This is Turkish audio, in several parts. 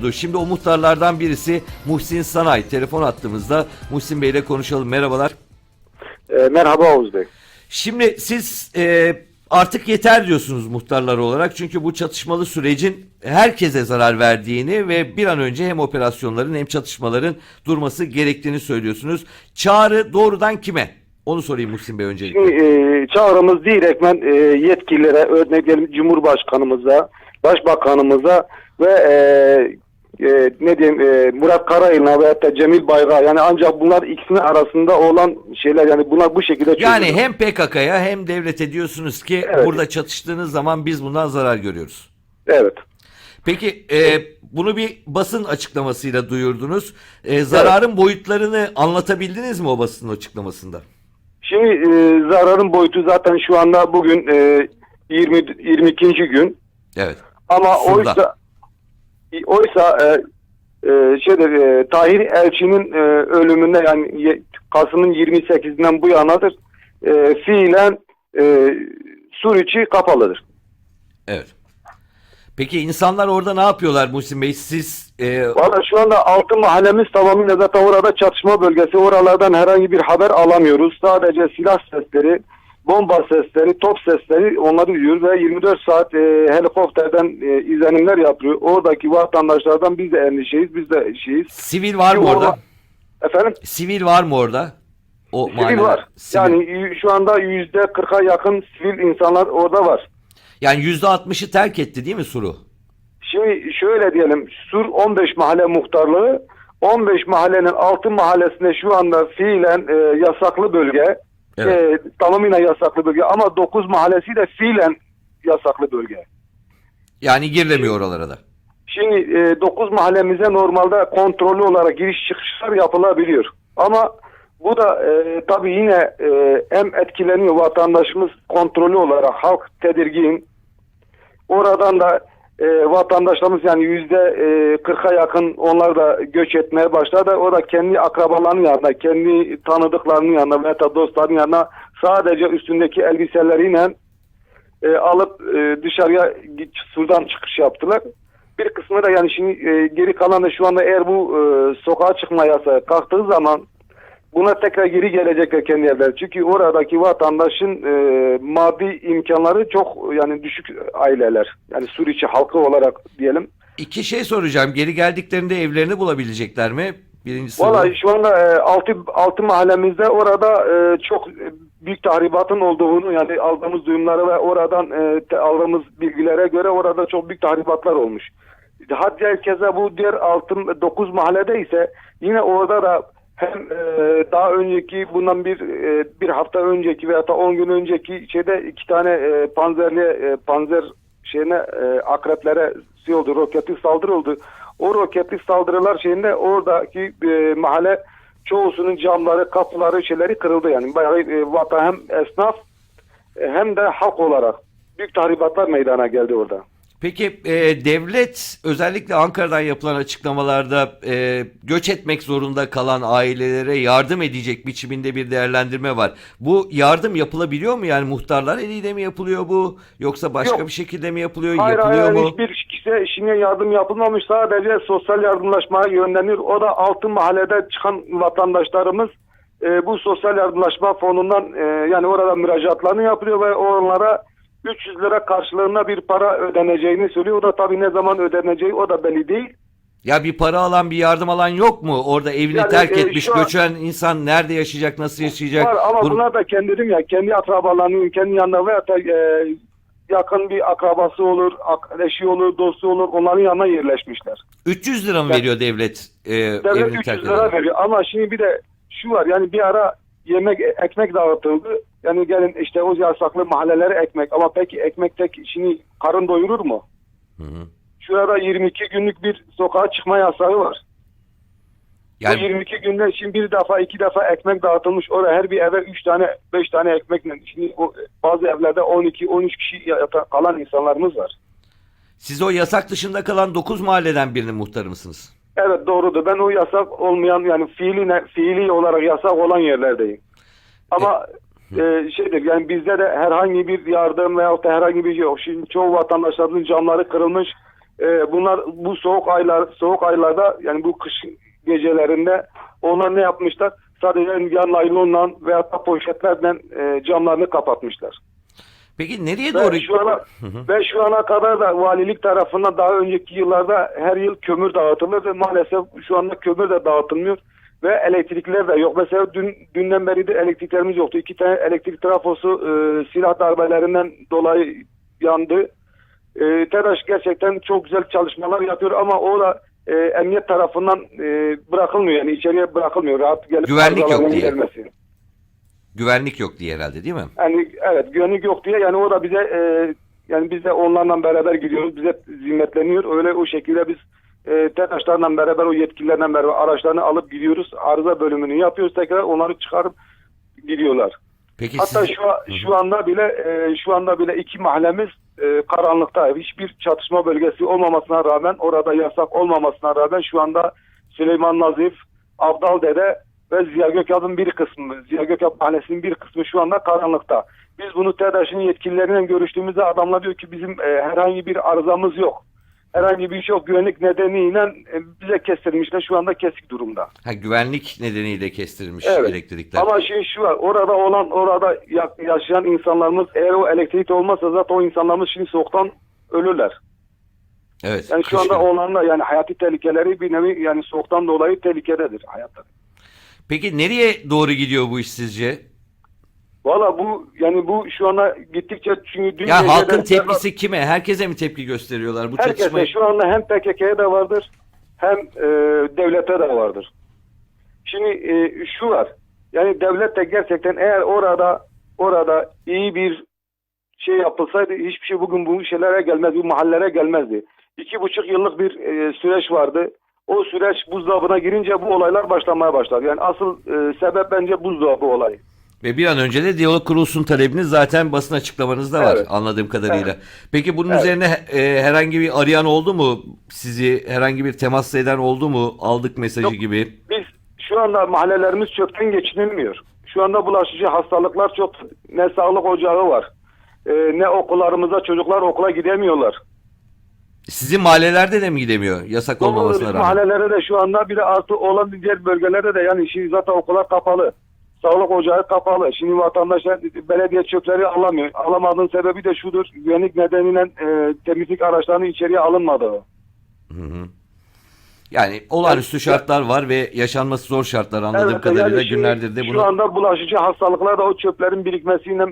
oldu. Şimdi o muhtarlardan birisi Muhsin Sanay. Telefon attığımızda Muhsin Bey ile konuşalım. Merhabalar. E, merhaba Oğuz Bey. Şimdi siz e, artık yeter diyorsunuz muhtarlar olarak. Çünkü bu çatışmalı sürecin herkese zarar verdiğini ve bir an önce hem operasyonların hem çatışmaların durması gerektiğini söylüyorsunuz. Çağrı doğrudan kime? Onu sorayım Muhsin Bey öncelikle. Şimdi e, çağrımız direktmen e, yetkililere, örnek diyelim Cumhurbaşkanımıza, Başbakanımıza ve e, e, ne diyeyim e, Murat Karayıl'ına veyahut da Cemil Bayrak'a yani ancak bunlar ikisinin arasında olan şeyler yani bunlar bu şekilde Yani çözülür. hem PKK'ya hem devlete diyorsunuz ki Evet. burada çatıştığınız zaman biz bundan zarar görüyoruz. Evet. Peki e, bunu bir basın açıklamasıyla duyurdunuz. E, zararın boyutlarını anlatabildiniz mi o basın açıklamasında? Şimdi e, zararın boyutu zaten şu anda bugün e, 20 22. gün Evet. Ama Şurada. oysa oysa e, e, şeydir, e, Tahir Elçi'nin e, ölümünde yani Kasım'ın 28'inden bu yanadır e, fiilen e, Suriçi kapalıdır. Evet. Peki insanlar orada ne yapıyorlar Muhsin Bey? Siz e, Valla şu anda altı mahallemiz tamamıyla zaten orada çatışma bölgesi. Oralardan herhangi bir haber alamıyoruz. Sadece silah sesleri, bomba sesleri, top sesleri onları duyuyoruz ve 24 saat e, helikopterden e, izlenimler yapıyor. Oradaki vatandaşlardan biz de endişeyiz, biz de şeyiz. sivil var mı Orada- orada? Efendim? Sivil var mı orada? O Sivil mahalleler. var. Sivil. Yani şu anda yüzde 40'a yakın sivil insanlar orada var. Yani yüzde altmışı terk etti değil mi Suru? Şimdi şöyle diyelim. Sur 15 mahalle muhtarlığı 15 mahallenin 6 mahallesinde şu anda fiilen e, yasaklı bölge. Evet. E, tamamıyla yasaklı bölge ama 9 mahallesi de fiilen yasaklı bölge. Yani girilemiyor oralara da. Şimdi e, 9 mahallemize normalde kontrollü olarak giriş çıkışlar yapılabiliyor. Ama bu da e, tabii yine e, hem etkileniyor vatandaşımız kontrollü olarak halk tedirgin. Oradan da e, vatandaşlarımız yani yüzde e, 40'a yakın onlar da göç etmeye başladı. O da kendi akrabalarının yanına, kendi tanıdıklarının yanına veya dostlarının yanına sadece üstündeki elbiseleriyle e, alıp e, dışarıya surdan çıkış yaptılar. Bir kısmı da yani şimdi e, geri kalan da şu anda eğer bu e, sokağa çıkma yasağı kalktığı zaman buna tekrar geri gelecekler kendi evler. Çünkü oradaki vatandaşın e, maddi imkanları çok yani düşük aileler. Yani Suriçi halkı olarak diyelim. İki şey soracağım. Geri geldiklerinde evlerini bulabilecekler mi? Birincisi. Valla şu anda e, altı, altı mahallemizde orada e, çok e, büyük tahribatın olduğunu yani aldığımız duyumlara ve oradan e, aldığımız bilgilere göre orada çok büyük tahribatlar olmuş. Hatta herkese bu diğer altı, dokuz mahallede ise yine orada da hem e, daha önceki bundan bir e, bir hafta önceki veya da 10 gün önceki şeyde iki tane e, panzerli e, panzer şeyine e, akreplere şey oldu roketli saldırı oldu. O roketli saldırılar şeyinde oradaki e, mahalle çoğusunun camları, kapıları, şeyleri kırıldı yani. Bayağı e, vatan hem esnaf e, hem de halk olarak büyük tahribatlar meydana geldi orada. Peki e, devlet özellikle Ankara'dan yapılan açıklamalarda e, göç etmek zorunda kalan ailelere yardım edecek biçiminde bir değerlendirme var. Bu yardım yapılabiliyor mu? Yani muhtarlar eliyle mi yapılıyor bu? Yoksa başka Yok. bir şekilde mi yapılıyor? Hayır yapılıyor hayır mu? hiçbir kişiye işine yardım yapılmamış sadece sosyal yardımlaşmaya yönlenir. O da altın mahallede çıkan vatandaşlarımız e, bu sosyal yardımlaşma fonundan e, yani orada müracaatlarını yapıyor ve onlara 300 lira karşılığında bir para ödeneceğini söylüyor. O da tabii ne zaman ödeneceği o da belli değil. Ya bir para alan bir yardım alan yok mu? Orada evini Yani, terk e, etmiş an- göçen insan nerede yaşayacak, nasıl yaşayacak? Var ama Bunu- bunlar da kendi dedim ya kendi akrabalarının kendi yanında veya da e, yakın bir akrabası olur, eşi olur, dostu olur onların yanına yerleşmişler. 300 lira mı Ya- veriyor devlet? E, Devlet evini 300 terk lira veriyor ama şimdi bir de şu var yani bir ara yemek ekmek dağıtıldı. Yani gelin işte o yasaklı mahallelere ekmek ama peki ekmek tek şimdi karın doyurur mu? Hı hı. Şurada 22 günlük bir sokağa çıkma yasağı var. Bu Yani 22 günde şimdi bir defa iki defa ekmek dağıtılmış. Orada her bir eve 3 tane 5 tane ekmekle. Şimdi o, bazı evlerde 12-13 kişi yata- kalan insanlarımız var. siz o yasak dışında kalan 9 mahalleden birinin muhtarı mısınız? Evet doğrudur. Ben o yasak olmayan yani fiili, fiili olarak yasak olan yerlerdeyim. Ama e, şeydir yani bizde de herhangi bir yardım veyahut da herhangi bir şey yok. Şimdi çoğu vatandaşların camları kırılmış. e, bunlar bu soğuk aylar soğuk aylarda yani bu kış gecelerinde onlar ne yapmışlar? Sadece ya naylonla veya da poşetlerle e, camlarını kapatmışlar. Peki nereye doğru? Ve şu ana, ve şu ana kadar da valilik tarafından daha önceki yıllarda her yıl kömür dağıtılırdı. Maalesef şu anda kömür de dağıtılmıyor ve elektrikler de yok. Mesela dün dünden beri de elektriklerimiz yoktu. İki tane elektrik trafosu e, silah darbelerinden dolayı yandı. E, TEDAŞ gerçekten çok güzel çalışmalar yapıyor ama o da e, emniyet tarafından e, bırakılmıyor. Yani içeriye bırakılmıyor. Rahat gelip Güvenlik yok diye. gelmesi. Güvenlik yok diye herhalde değil mi? Yani evet güvenlik yok diye yani o da bize e, yani biz de onlarla beraber gidiyoruz. Bize zimmetleniyor. Öyle o şekilde biz e, TEDAŞ'larla beraber o yetkililerle beraber araçlarını alıp gidiyoruz. Arıza bölümünü yapıyoruz. Tekrar onları çıkarıp gidiyorlar. Peki Hatta siz- şu şu anda bile e, şu anda bile iki mahallemiz e, karanlıkta. Hiçbir çatışma bölgesi olmamasına rağmen orada yasak olmamasına rağmen şu anda Süleyman Nazif, Abdal Dede ve Ziya Gökalp'ın bir kısmı, Ziya Gökalp mahallesinin bir kısmı şu anda karanlıkta. Biz bunu TEDAŞ'ın yetkilileriyle görüştüğümüzde adamlar diyor ki bizim e, herhangi bir arızamız yok. Herhangi bir şey yok. Güvenlik nedeniyle e, bize kestirmişler. Şu anda kesik durumda. ha, güvenlik nedeniyle kestirilmiş Evet. elektrikler. Ama şey şu var. Orada olan orada ya- yaşayan insanlarımız eğer o elektrik olmazsa zaten o insanlarımız şimdi soğuktan ölürler. evet. Yani şu anda onların yani hayati tehlikeleri bir nevi yani soğuktan dolayı tehlikededir hayatları. Peki nereye doğru gidiyor bu iş sizce? Valla bu yani bu şu anda gittikçe çünkü dün Ya halkın tepkisi kime? Herkese mi tepki gösteriyorlar bu herkese çatışmayı? şu anda hem PKK'ya da vardır hem e, devlete de vardır. Şimdi e, şu var. Yani devlet de gerçekten eğer orada orada iyi bir şey yapılsaydı hiçbir şey bugün bu şeylere gelmez, bu mahallelere gelmezdi. İki buçuk yıllık bir e, süreç vardı. O süreç buzdolabına girince bu olaylar başlamaya başladı. Yani asıl e, sebep bence buzdolabı olayı. Ve bir an önce de diyalog kurulsun talebiniz zaten basın açıklamanızda var Evet. anladığım kadarıyla. Peki bunun Evet. üzerine e, herhangi bir arayan oldu mu? Sizi herhangi bir temas eden oldu mu? Aldık mesajı Yok. gibi. Biz şu anda mahallelerimiz çöpten geçinilmiyor. Şu anda bulaşıcı hastalıklar çok ne sağlık ocağı var. e, ne okullarımıza çocuklar okula gidemiyorlar. Sizin mahallelerde de mi gidemiyor yasak olmamasına Biz rağmen? mahallelere de şu anda bir artı olan diğer bölgelerde de yani şimdi zaten okullar kapalı. Sağlık ocağı kapalı. Şimdi vatandaşlar belediye çöpleri alamıyor. Alamadığın sebebi de şudur. Güvenlik nedeniyle e, temizlik araçlarının içeriye alınmadığı. Hı hı. Yani olağanüstü Yani- şartlar var ve yaşanması zor şartlar anladığım Evet, kadarıyla yani şimdi günlerdir de Şu bunu anda bulaşıcı hastalıklar da o çöplerin birikmesiyle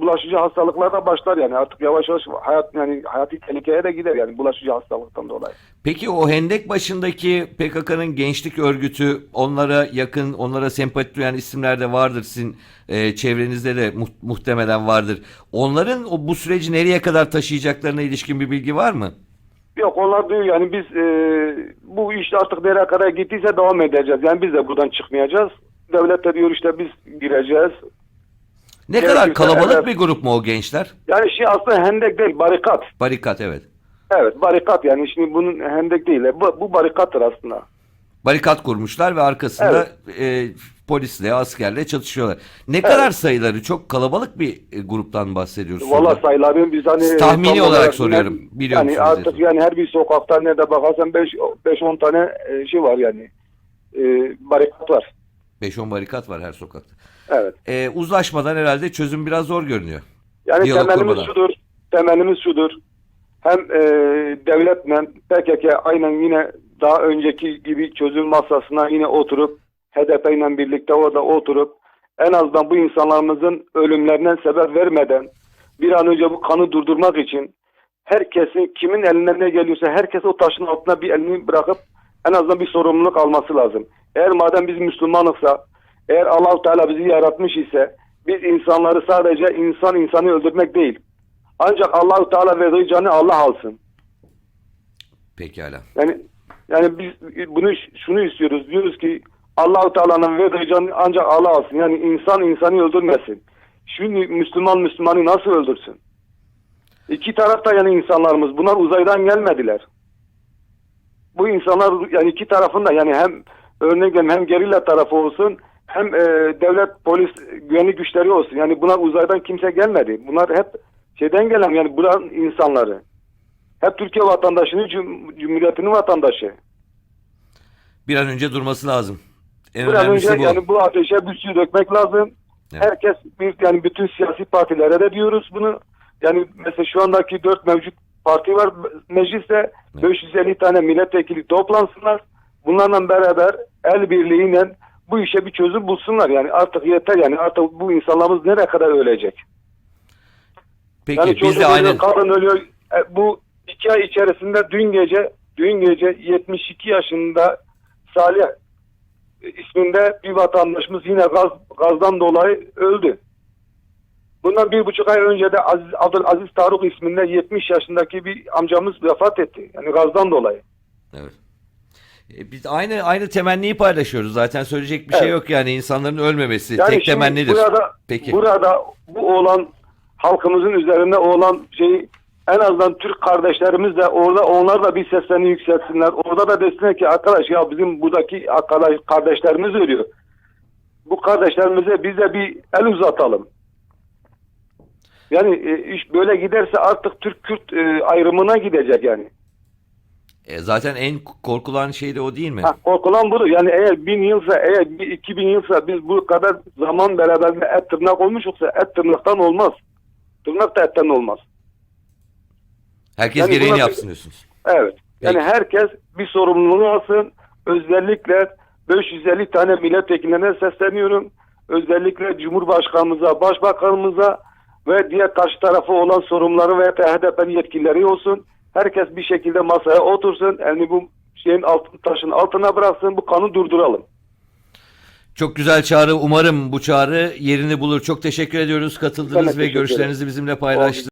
bulaşıcı hastalıklar da başlar yani artık yavaş yavaş hayat yani hayati tehlikeye de gider yani bulaşıcı hastalıktan dolayı. Peki o hendek başındaki PKK'nın gençlik örgütü onlara yakın, onlara sempati duyan isimler de vardır sizin e, çevrenizde de mu- muhtemelen vardır. Onların o bu süreci nereye kadar taşıyacaklarına ilişkin bir bilgi var mı? Yok onlar diyor yani biz e, bu iş artık nereye kadar gittiyse devam edeceğiz. Yani biz de buradan çıkmayacağız. Devlet de diyor işte biz gireceğiz. Ne Gerekirse kadar kalabalık evet. bir grup mu o gençler? Yani şey aslında hendek değil barikat. Barikat evet. Evet barikat yani şimdi bunun hendek değil. Bu, bu barikattır aslında. Barikat kurmuşlar ve arkasında e, polisle, askerle çatışıyorlar. Ne kadar sayıları? Çok kalabalık bir e, gruptan bahsediyoruz. Valla sayıları biz hani Tahmini olarak soruyorum. Biliyor yani artık diye. yani her bir sokakta nerede bakarsan 5-10 tane e, şey var yani. E, barikat var. 5-10 barikat var her sokakta. Evet. E, uzlaşmadan herhalde çözüm biraz zor görünüyor. Yani Diyalog temelimiz kurmadan. şudur. Temelimiz şudur. Hem e, devletle PKK aynen yine daha önceki gibi çözüm masasına yine oturup HDP ile birlikte orada oturup en azından bu insanlarımızın ölümlerine sebep vermeden bir an önce bu kanı durdurmak için herkesin kimin eline ne geliyorsa herkes o taşın altına bir elini bırakıp en azından bir sorumluluk alması lazım. Eğer madem biz Müslümanıksa eğer Allahu Teala bizi yaratmış ise biz insanları sadece insan insanı öldürmek değil. Ancak Allahu Teala verdiği canı Allah alsın. Pekala. Yani yani biz bunu şunu istiyoruz. Diyoruz ki Allahu Teala'nın verdiği canı ancak Allah alsın. Yani insan insanı öldürmesin. Şimdi Müslüman Müslümanı nasıl öldürsün? İki tarafta yani insanlarımız. Bunlar uzaydan gelmediler. Bu insanlar yani iki tarafında yani hem örnek hem gerilla tarafı olsun hem e, devlet polis güvenlik güçleri olsun. Yani bunlar uzaydan kimse gelmedi. Bunlar hep şeyden gelen yani buranın insanları. Hep Türkiye vatandaşının, cum- Cumhuriyetinin vatandaşı. Bir an önce durması lazım. En Bir an önce bu. yani bu ateşe bir su dökmek lazım. Evet. Herkes bir, yani bütün siyasi partilere de diyoruz bunu. Yani mesela şu andaki dört mevcut parti var mecliste. 550 tane milletvekili toplansınlar. Bunlarla beraber el birliğiyle bu işe bir çözüm bulsunlar. Yani artık yeter yani artık bu insanlarımız nereye kadar ölecek? Peki Yani biz de aynen kadın ölüyor. E, bu iki ay içerisinde dün gece dün gece 72 yaşında Salih isminde bir vatandaşımız yine gaz, gazdan dolayı öldü. Bundan bir buçuk ay önce de Aziz, Abdülaziz Tarık isminde 70 yaşındaki bir amcamız vefat etti. Yani gazdan dolayı. Evet. E, Biz aynı aynı temenniyi paylaşıyoruz. Zaten söyleyecek bir şey Evet. yok yani insanların ölmemesi Yani tek şimdi temennidir. Burada, Peki. burada bu olan halkımızın üzerinde olan şeyi en azından Türk kardeşlerimiz de orada onlar da bir seslerini yükseltsinler. Orada da desinler ki arkadaş ya bizim buradaki arkadaş kardeşlerimiz ölüyor. Bu kardeşlerimize biz de bir el uzatalım. Yani e, iş böyle giderse artık Türk-Kürt e, ayrımına gidecek yani. E, zaten en korkulan şey de o değil mi? Ha, korkulan budur. Yani eğer bin yılsa, eğer bir iki bin yılsa biz bu kadar zaman beraber et tırnak olmuşuksa et tırnaktan olmaz. Tırnak da etten olmaz. Herkes yani gereğini buna- yapsın diyorsunuz. Evet. Yani Peki. herkes bir sorumluluğunu alsın. Özellikle 550 tane milletvekillerine sesleniyorum. Özellikle Cumhurbaşkanımıza, Başbakanımıza ve diğer karşı tarafı olan sorumluları veya HDP'nin yetkilileri olsun. Herkes bir şekilde masaya otursun. Yani bu şeyin altın taşın altına bıraksın. Bu kanı durduralım. Çok güzel çağrı. Umarım bu çağrı yerini bulur. Çok teşekkür ediyoruz. Katıldınız ve teşekkür görüşlerinizi bizimle paylaştınız.